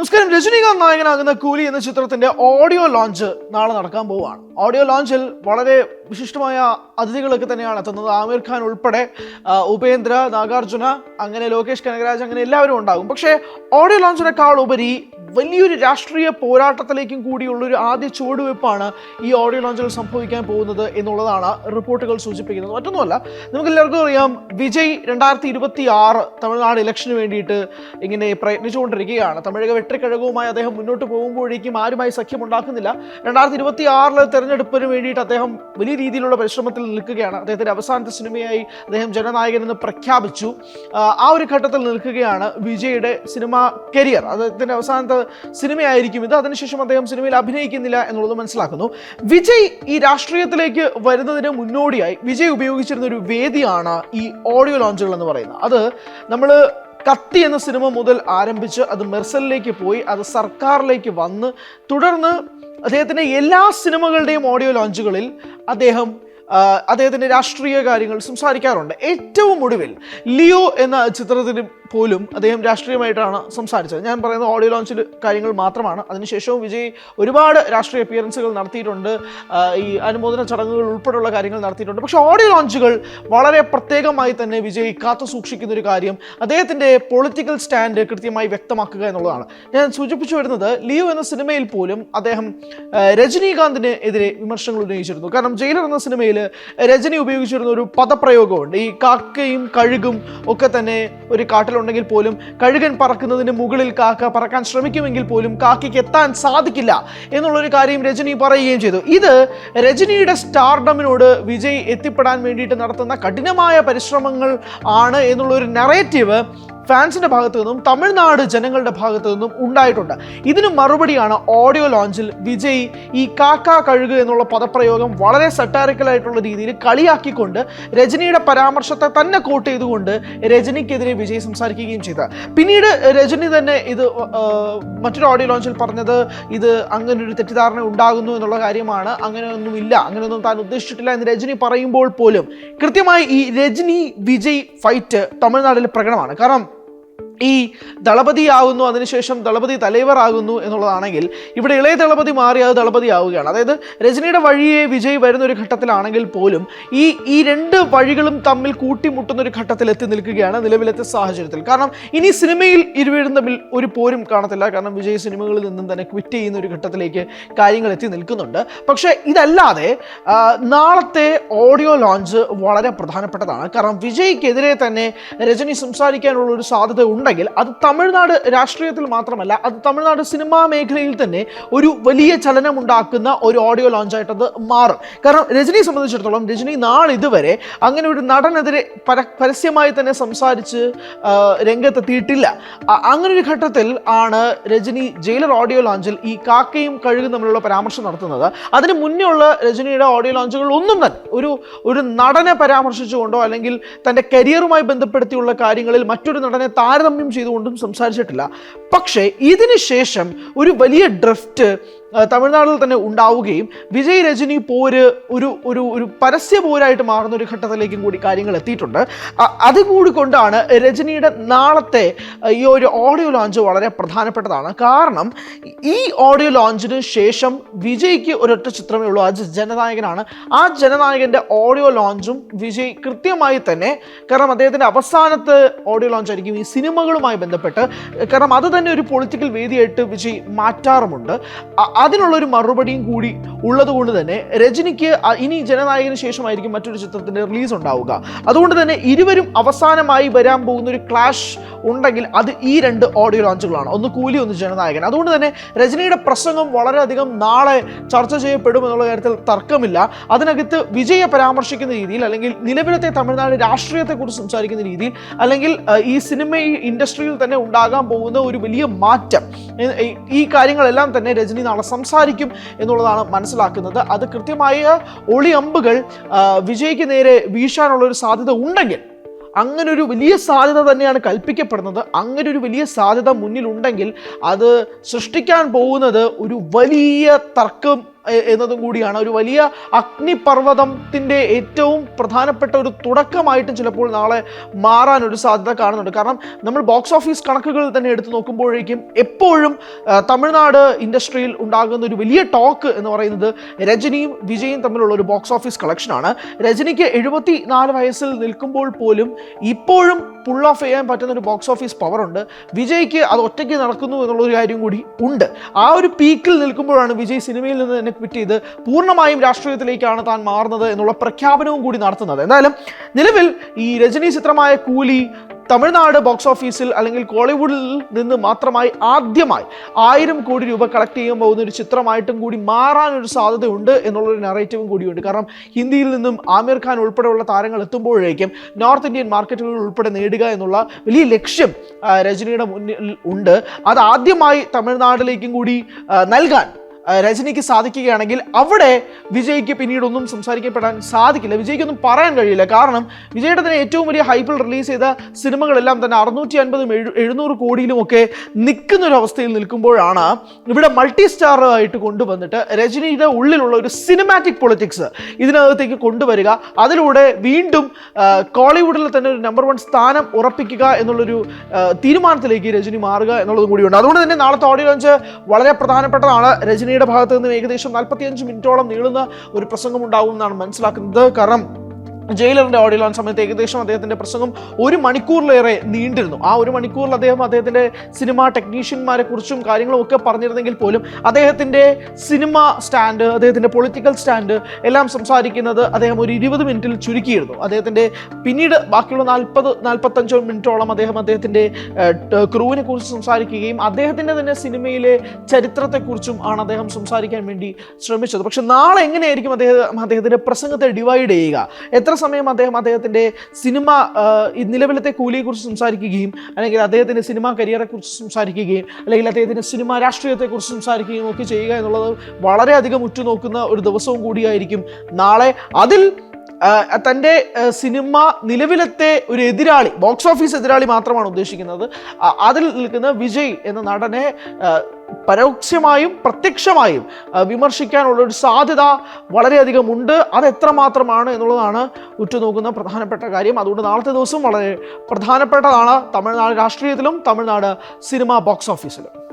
നമസ്കാരം. രജനീകാന്ത് നായകനാകുന്ന കൂലി എന്ന ചിത്രത്തിന്റെ ഓഡിയോ ലോഞ്ച് നാളെ നടക്കാൻ പോവുകയാണ്. ഓഡിയോ ലോഞ്ചിൽ വളരെ വിശിഷ്ടമായ അതിഥികളൊക്കെ തന്നെയാണ് എത്തുന്നത്. ആമിർ ഖാൻ ഉൾപ്പെടെ ഉപേന്ദ്ര നാഗാർജുന അങ്ങനെ ലോകേഷ് കനകരാജ് അങ്ങനെ എല്ലാവരും ഉണ്ടാകും. പക്ഷേ ഓഡിയോ ലോഞ്ചിനേക്കാൾ ഉപരി വലിയൊരു രാഷ്ട്രീയ പോരാട്ടത്തിലേക്കും കൂടിയുള്ളൊരു ആദ്യ ചുവടുവെപ്പാണ് ഈ ഓഡിയോ ലോഞ്ചിൽ സംഭവിക്കാൻ പോകുന്നത് എന്നുള്ളതാണ് റിപ്പോർട്ടുകൾ സൂചിപ്പിക്കുന്നത്. മറ്റൊന്നുമല്ല നമുക്ക് എല്ലാവർക്കും അറിയാം വിജയ് രണ്ടായിരത്തി ഇരുപത്തി ആറ് തമിഴ്നാട് ഇലക്ഷന് വേണ്ടിയിട്ട് ഇങ്ങനെ പ്രയത്നിച്ചുകൊണ്ടിരിക്കുകയാണ്. തമിഴക വെട്ടിക്കഴകവുമായി അദ്ദേഹം മുന്നോട്ട് പോകുമ്പോഴേക്കും ആരുമായി സഖ്യം ഉണ്ടാക്കുന്നില്ല രണ്ടായിരത്തി ഇരുപത്തി ആറിലെ തെരഞ്ഞെടുപ്പിന് വേണ്ടിയിട്ട് അദ്ദേഹം വലിയ രീതിയിലുള്ള പരിശ്രമത്തിൽ നിൽക്കുകയാണ്. അദ്ദേഹത്തിന്റെ അവസാനത്തെ സിനിമയായി അദ്ദേഹം ജനനായകൻ എന്ന് പ്രഖ്യാപിച്ചു. ആ, ആ ഒരു ഘട്ടത്തിൽ നിൽക്കുകയാണ് വിജയുടെ സിനിമ കരിയർ. അദ്ദേഹത്തിന്റെ അവസാനത്തെ സിനിമയായിരിക്കും ഇത്. അതിനുശേഷം അദ്ദേഹം സിനിമയിൽ അഭിനയിക്കുന്നില്ല എന്നുള്ളത് മനസ്സിലാക്കുന്നു. വിജയ് ഈ രാഷ്ട്രീയത്തിലേക്ക് വരുന്നതിന് മുന്നോടിയായി വിജയ് ഉപയോഗിച്ചിരുന്ന ഒരു വേദിയാണ് ഈ ഓഡിയോ ലോഞ്ചുകൾ എന്ന് പറയുന്നത്. അത് നമ്മൾ കത്തി എന്ന സിനിമ മുതൽ ആരംഭിച്ച് അത് മെർസലിലേക്ക് പോയി അത് സർക്കാരിലേക്ക് വന്ന് തുടർന്ന് അദ്ദേഹത്തിന്റെ എല്ലാ സിനിമകളുടെയും ഓഡിയോ ലോഞ്ചുകളിൽ അദ്ദേഹം അദ്ദേഹത്തിന്റെ രാഷ്ട്രീയ കാര്യങ്ങൾ സംസാരിക്കാറുണ്ട്. ഏറ്റവും ഒടുവിൽ ലിയോ എന്ന ചിത്രത്തിന് പോലും അദ്ദേഹം രാഷ്ട്രീയമായിട്ടാണ് സംസാരിച്ചത്. ഞാൻ പറയുന്ന ഓഡിയോ ലോഞ്ചിൽ കാര്യങ്ങൾ മാത്രമാണ്. അതിനുശേഷവും വിജയ് ഒരുപാട് രാഷ്ട്രീയ അപ്പിയറൻസുകൾ നടത്തിയിട്ടുണ്ട്. ഈ അനുമോദന ചടങ്ങുകൾ ഉൾപ്പെടെയുള്ള കാര്യങ്ങൾ നടത്തിയിട്ടുണ്ട്. പക്ഷേ ഓഡിയോ ലോഞ്ചുകൾ വളരെ പ്രത്യേകമായി തന്നെ വിജയ് കാത്തു സൂക്ഷിക്കുന്ന ഒരു കാര്യം അദ്ദേഹത്തിന്റെ പൊളിറ്റിക്കൽ സ്റ്റാൻഡ് കൃത്യമായി വ്യക്തമാക്കുക എന്നുള്ളതാണ്. ഞാൻ സൂചിപ്പിച്ചു വരുന്നത് ലിയോ എന്ന സിനിമയിൽ പോലും അദ്ദേഹം രജനീകാന്തിന് എതിരെ വിമർശനങ്ങൾ ഉന്നയിച്ചിരുന്നു. കാരണം ജയിലർ എന്ന സിനിമയിൽ രജനി ഉപയോഗിച്ചിരുന്ന ഒരു പദപ്രയോഗമുണ്ട്. ഈ കാക്കയും കഴുകും ഒക്കെ തന്നെ ഒരു കാട്ടിലുണ്ടെങ്കിൽ പോലും കഴുകൻ പറക്കുന്നതിന് മുകളിൽ കാക്ക പറക്കാൻ ശ്രമിക്കുമെങ്കിൽ പോലും കാക്കയ്ക്ക് എത്താൻ സാധിക്കില്ല എന്നുള്ളൊരു കാര്യം രജനി പറയുകയും ചെയ്തു. ഇത് രജനിയുടെ സ്റ്റാർഡമിനോട് വിജയ് എത്തിപ്പെടാൻ വേണ്ടിയിട്ട് നടത്തുന്ന കഠിനമായ പരിശ്രമങ്ങൾ ആണ് എന്നുള്ളൊരു നെറേറ്റീവ് ഫാൻസിന്റെ ഭാഗത്തു നിന്നും തമിഴ്നാട് ജനങ്ങളുടെ ഭാഗത്തു നിന്നും ഉണ്ടായിട്ടുണ്ട്. ഇതിന് മറുപടിയാണ് ഓഡിയോ ലോഞ്ചിൽ വിജയ് ഈ കാക്ക കഴുകുക എന്നുള്ള പദപ്രയോഗം വളരെ സട്ടാറിക്കലായിട്ടുള്ള രീതിയിൽ കളിയാക്കിക്കൊണ്ട് രജനിയുടെ പരാമർശത്തെ തന്നെ കോട്ട് ചെയ്തുകൊണ്ട് രജനിക്കെതിരെ വിജയ് സംസാരിക്കുകയും ചെയ്ത. പിന്നീട് രജനി തന്നെ ഇത് മറ്റൊരു ഓഡിയോ ലോഞ്ചിൽ പറഞ്ഞത് ഇത് അങ്ങനെ ഒരു തെറ്റിദ്ധാരണ ഉണ്ടാകുന്നു എന്നുള്ള കാര്യമാണ്. അങ്ങനെയൊന്നും ഇല്ല അങ്ങനെയൊന്നും താൻ ഉദ്ദേശിച്ചിട്ടില്ല എന്ന് രജനി പറയുമ്പോൾ പോലും കൃത്യമായി ഈ രജനി വിജയ് ഫൈറ്റ് തമിഴ്നാട്ടിൽ പ്രകടമാണ്. കാരണം ഈ ദളപതി ദളപതിയാകുന്നു അതിനുശേഷം ദളപതി തലൈവറാകുന്നു എന്നുള്ളതാണെങ്കിൽ ഇവിടെ ഇളയ ദളപതി മാറി അത് ദളപതി ആവുകയാണ് അതായത് രജനിയുടെ വഴിയെ വിജയ് വരുന്ന ഒരു ഘട്ടത്തിലാണെങ്കിൽ പോലും ഈ ഈ രണ്ട് വഴികളും തമ്മിൽ കൂട്ടിമുട്ടുന്ന ഒരു ഘട്ടത്തിൽ എത്തി നിൽക്കുകയാണ് നിലവിലത്തെ സാഹചര്യത്തിൽ. കാരണം ഇനി സിനിമയിൽ ഇരുവരും തമ്മിൽ ഒരു പോരും കാണത്തില്ല. കാരണം വിജയ് സിനിമകളിൽ നിന്നും തന്നെ ക്വിറ്റ് ചെയ്യുന്ന ഒരു ഘട്ടത്തിലേക്ക് കാര്യങ്ങൾ എത്തി നിൽക്കുന്നുണ്ട്. പക്ഷേ ഇതല്ലാതെ നാളത്തെ ഓഡിയോ ലോഞ്ച് വളരെ പ്രധാനപ്പെട്ടതാണ്. കാരണം വിജയ്ക്കെതിരെ തന്നെ രജനി സംസാരിക്കാനുള്ള ഒരു സാധ്യത ഉണ്ടെങ്കിൽ അത് തമിഴ്നാട് രാഷ്ട്രീയത്തിൽ മാത്രമല്ല അത് തമിഴ്നാട് സിനിമാ മേഖലയിൽ തന്നെ ഒരു വലിയ ചലനം ഉണ്ടാക്കുന്ന ഒരു ഓഡിയോ ലോഞ്ചായിട്ട് അത് മാറും. കാരണം രജനിയെ സംബന്ധിച്ചിടത്തോളം രജനി നാളിതുവരെ അങ്ങനെ ഒരു നടനെതിരെ പര പരസ്യമായി തന്നെ സംസാരിച്ച് രംഗത്തെത്തിയിട്ടില്ല. അങ്ങനെ ഒരു ഘട്ടത്തിൽ ആണ് രജനി ജയിലർ ഓഡിയോ ലോഞ്ചിൽ ഈ കാക്കയും കഴുകും തമ്മിലുള്ള പരാമർശം നടത്തുന്നത്. അതിന് മുന്നേ ഉള്ള രജനിയുടെ ഓഡിയോ ലോഞ്ചുകൾ ഒന്നും തന്നെ ഒരു ഒരു നടനെ പരാമർശിച്ചുകൊണ്ടോ അല്ലെങ്കിൽ തന്റെ കരിയറുമായി ബന്ധപ്പെടുത്തിയുള്ള കാര്യങ്ങളിൽ മറ്റൊരു നടനെ താരതമ്യം ചെയ്തുകൊണ്ടും സംസാരിച്ചിട്ടില്ല. പക്ഷേ ഇതിന് ശേഷം ഒരു വലിയ ഡ്രിഫ്റ്റ് തമിഴ്നാട്ടിൽ തന്നെ ഉണ്ടാവുകയും വിജയ് രജനി പോര് ഒരു ഒരു ഒരു പരസ്യ പോരായിട്ട് മാറുന്ന ഒരു ഘട്ടത്തിലേക്കും കൂടി കാര്യങ്ങൾ എത്തിയിട്ടുണ്ട്. അതുകൂടി കൊണ്ടാണ് രജനിയുടെ നാളത്തെ ഈ ഒരു ഓഡിയോ ലോഞ്ച് വളരെ പ്രധാനപ്പെട്ടതാണ്. കാരണം ഈ ഓഡിയോ ലോഞ്ചിന് ശേഷം വിജയ്ക്ക് ഒരൊറ്റ ചിത്രമേ ഉള്ളൂ. ആ ജനനായകനാണ്. ആ ജനനായകന്റെ ഓഡിയോ ലോഞ്ചും വിജയ് കൃത്യമായി തന്നെ കാരണം അദ്ദേഹത്തിന്റെ അവസാനത്തെ ഓഡിയോ ലോഞ്ച് ആയിരിക്കും ഈ സിനിമകളുമായി ബന്ധപ്പെട്ട് കാരണം അത് തന്നെ ഒരു പൊളിറ്റിക്കൽ വേദിയായിട്ട് വിജയ് മാറ്റാറുമുണ്ട്. അതിനുള്ളൊരു മറുപടിയും കൂടി ഉള്ളത് കൊണ്ട് തന്നെ രജനിക്ക് ഇനി ജനനായകന് ശേഷമായിരിക്കും മറ്റൊരു ചിത്രത്തിന്റെ റിലീസ് ഉണ്ടാവുക. അതുകൊണ്ട് തന്നെ ഇരുവരും അവസാനമായി വരാൻ പോകുന്ന ഒരു ക്ലാഷ് ഉണ്ടെങ്കിൽ അത് ഈ രണ്ട് ഓഡിയോ ലോഞ്ചുകളാണ്. ഒന്ന് കൂലി ഒന്ന് ജനനായകൻ. അതുകൊണ്ട് തന്നെ രജനിയുടെ പ്രസംഗം വളരെയധികം നാളെ ചർച്ച ചെയ്യപ്പെടും എന്നുള്ള കാര്യത്തിൽ തർക്കമില്ല. അതിനകത്ത് വിജയെ പരാമർശിക്കുന്ന രീതിയിൽ അല്ലെങ്കിൽ നിലവിലത്തെ തമിഴ്നാട് രാഷ്ട്രീയത്തെക്കുറിച്ച് സംസാരിക്കുന്ന രീതിയിൽ അല്ലെങ്കിൽ ഈ സിനിമ ഇൻഡസ്ട്രിയിൽ തന്നെ ഉണ്ടാകാൻ പോകുന്ന ഒരു വലിയ മാറ്റം. ഈ കാര്യങ്ങളെല്ലാം തന്നെ രജനി നാളെ സംസാരിക്കും എന്നുള്ളതാണ് മനസ്സിലാക്കുന്നത്. അത് കൃത്യമായ ഒളിയമ്പുകൾ വിജയ്ക്ക് നേരെ വീശാനുള്ള ഒരു സാധ്യത ഉണ്ടെങ്കിൽ അങ്ങനെ ഒരു വലിയ സാധ്യത തന്നെയാണ് കൽപ്പിക്കപ്പെടുന്നത്. അങ്ങനെ ഒരു വലിയ സാധ്യത മുന്നിലുണ്ടെങ്കിൽ അത് സൃഷ്ടിക്കാൻ പോകുന്നത് ഒരു വലിയ തർക്കം എന്നതും കൂടിയാണ്. ഒരു വലിയ അഗ്നിപർവതത്തിന്റെ ഏറ്റവും പ്രധാനപ്പെട്ട ഒരു തുടക്കമായിട്ടും ചിലപ്പോൾ നാളെ മാറാൻ ഒരു സാധ്യത കാണുന്നുണ്ട്. കാരണം നമ്മൾ ബോക്സ് ഓഫീസ് കണക്കുകൾ തന്നെ എടുത്തു നോക്കുമ്പോഴേക്കും എപ്പോഴും തമിഴ്നാട് ഇൻഡസ്ട്രിയിൽ ഉണ്ടാകുന്ന ഒരു വലിയ ടോക്ക് എന്ന് പറയുന്നത് രജനിയും വിജയും തമ്മിലുള്ള ഒരു ബോക്സ് ഓഫീസ് കളക്ഷനാണ് രജനിക്ക് എഴുപത്തി നാല് വയസ്സിൽ നിൽക്കുമ്പോൾ പോലും ഇപ്പോഴും പുൾ ഓഫ് ചെയ്യാൻ പറ്റുന്ന ഒരു ബോക്സ് ഓഫീസ് പവറുണ്ട് വിജയ്ക്ക് അത് ഒറ്റയ്ക്ക് നടക്കുന്നു എന്നുള്ളൊരു കാര്യം കൂടി ഉണ്ട്. ആ ഒരു പീക്കിൽ നിൽക്കുമ്പോഴാണ് വിജയ് സിനിമയിൽ നിന്ന് തന്നെ ക്വിറ്റ് ചെയ്ത് പൂർണമായും രാഷ്ട്രീയത്തിലേക്കാണ് താൻ മാറുന്നത് എന്നുള്ള പ്രഖ്യാപനവും കൂടി നടത്തുന്നത്. എന്തായാലും നിലവിൽ ഈ രജനി ചിത്രമായ കൂലി തമിഴ്നാട് ബോക്സ് ഓഫീസിൽ അല്ലെങ്കിൽ കോളിവുഡിൽ നിന്ന് മാത്രമായി ആദ്യമായി ആയിരം കോടി രൂപ കളക്ട് ചെയ്യാൻ പോകുന്ന ഒരു ചിത്രമായിട്ടും കൂടി മാറാനൊരു സാധ്യതയുണ്ട് എന്നുള്ളൊരു നെറേറ്റീവും കൂടിയുണ്ട്. കാരണം ഹിന്ദിയിൽ നിന്നും ആമിർ ഖാൻ ഉൾപ്പെടെയുള്ള താരങ്ങൾ എത്തുമ്പോഴേക്കും നോർത്ത് ഇന്ത്യൻ മാർക്കറ്റുകൾ ഉൾപ്പെടെ നേടുക എന്നുള്ള വലിയ ലക്ഷ്യം രജനിയുടെ മുന്നിൽ ഉണ്ട്. അത് ആദ്യമായി തമിഴ്നാട്ടിലേക്കും കൂടി നൽകാൻ രജനിക്ക് സാധിക്കുകയാണെങ്കിൽ അവിടെ വിജയ്ക്ക് പിന്നീട് ഒന്നും സംസാരിക്കപ്പെടാൻ സാധിക്കില്ല. വിജയ്ക്കൊന്നും പറയാൻ കഴിയില്ല. കാരണം വിജയുടെ തന്നെ ഏറ്റവും വലിയ ഹൈപ്പിൽ റിലീസ് ചെയ്ത സിനിമകളെല്ലാം തന്നെ അറുന്നൂറ്റി അൻപതും എഴു എഴുന്നൂറ് കോടിയിലുമൊക്കെ നിൽക്കുന്ന ഒരു അവസ്ഥയിൽ നിൽക്കുമ്പോഴാണ് ഇവിടെ മൾട്ടി സ്റ്റാർ ആയിട്ട് കൊണ്ടുവന്നിട്ട് രജനിയുടെ ഉള്ളിലുള്ള ഒരു സിനിമാറ്റിക് പൊളിറ്റിക്സ് ഇതിനകത്തേക്ക് കൊണ്ടുവരിക. അതിലൂടെ വീണ്ടും കോളിവുഡിൽ തന്നെ ഒരു നമ്പർ വൺ സ്ഥാനം ഉറപ്പിക്കുക എന്നുള്ളൊരു തീരുമാനത്തിലേക്ക് രജനി മാറുക എന്നുള്ളതും കൂടിയുണ്ട്. അതുകൊണ്ട് തന്നെ നാളത്തെ ഓഡിയോ വളരെ പ്രധാനപ്പെട്ടതാണ് രജനിയുടെ ഭാഗത്ത് നിന്നും ഏകദേശം നാൽപ്പത്തിയഞ്ച് മിനിറ്റോളം നീളുന്ന ഒരു പ്രസംഗം ഉണ്ടാകുമെന്നാണ് മനസ്സിലാക്കുന്നത്. കാരണം ജയിലറിന്റെ ഓഡിയോ ലോഞ്ച് സമയത്ത് ഏകദേശം അദ്ദേഹത്തിന്റെ പ്രസംഗം ഒരു മണിക്കൂറിലേറെ നീണ്ടിരുന്നു. ആ ഒരു മണിക്കൂറിൽ അദ്ദേഹം അദ്ദേഹത്തിന്റെ സിനിമ ടെക്നീഷ്യന്മാരെ കുറിച്ചും കാര്യങ്ങളും ഒക്കെ പറഞ്ഞിരുന്നെങ്കിൽ പോലും അദ്ദേഹത്തിന്റെ സിനിമ സ്റ്റാൻഡ് അദ്ദേഹത്തിന്റെ പൊളിറ്റിക്കൽ സ്റ്റാൻഡ് എല്ലാം സംസാരിക്കുന്നത് അദ്ദേഹം ഒരു ഇരുപത് മിനിറ്റിൽ ചുരുക്കിയിരുന്നു. അദ്ദേഹത്തിന്റെ പിന്നീട് ബാക്കിയുള്ള നാൽപ്പത് നാൽപ്പത്തഞ്ചോ മിനിറ്റോളം അദ്ദേഹം അദ്ദേഹത്തിന്റെ ക്രൂവിനെ കുറിച്ച് സംസാരിക്കുകയും അദ്ദേഹത്തിന്റെ തന്നെ സിനിമയിലെ ചരിത്രത്തെക്കുറിച്ചും ആണ് അദ്ദേഹം സംസാരിക്കാൻ വേണ്ടി ശ്രമിച്ചത്. പക്ഷെ നാളെ എങ്ങനെയായിരിക്കും അദ്ദേഹം അദ്ദേഹത്തിന്റെ പ്രസംഗത്തെ ഡിവൈഡ് ചെയ്യുക? എത്ര സമയം അദ്ദേഹം അദ്ദേഹത്തിന്റെ സിനിമ നിലവിലത്തെ കൂലിയെക്കുറിച്ച് സംസാരിക്കുകയും അല്ലെങ്കിൽ അദ്ദേഹത്തിന്റെ സിനിമാ കരിയറെക്കുറിച്ച് സംസാരിക്കുകയും അല്ലെങ്കിൽ അദ്ദേഹത്തിന്റെ സിനിമാ രാഷ്ട്രീയത്തെക്കുറിച്ച് സംസാരിക്കുകയും ഒക്കെ ചെയ്യുക എന്നുള്ളത് വളരെയധികം ഉറ്റുനോക്കുന്ന ഒരു ദിവസവും കൂടിയായിരിക്കും നാളെ. അതിൽ തന്റെ സിനിമ നിലവിലത്തെ ഒരു എതിരാളി ബോക്സ് ഓഫീസ് എതിരാളി മാത്രമാണ് ഉദ്ദേശിക്കുന്നത്. അതിൽ നിൽക്കുന്ന വിജയ് എന്ന നടനെ പരോക്ഷമായും പ്രത്യക്ഷമായും വിമർശിക്കാനുള്ള ഒരു സാധ്യത വളരെയധികം ഉണ്ട്. അത് എത്രമാത്രമാണ് എന്നുള്ളതാണ് ഉറ്റുനോക്കുന്ന പ്രധാനപ്പെട്ട കാര്യം. അതുകൊണ്ട് നാളത്തെ ദിവസം വളരെ പ്രധാനപ്പെട്ടതാണ് തമിഴ്നാട് രാഷ്ട്രീയത്തിലും തമിഴ്നാട് സിനിമ ബോക്സ് ഓഫീസിലും.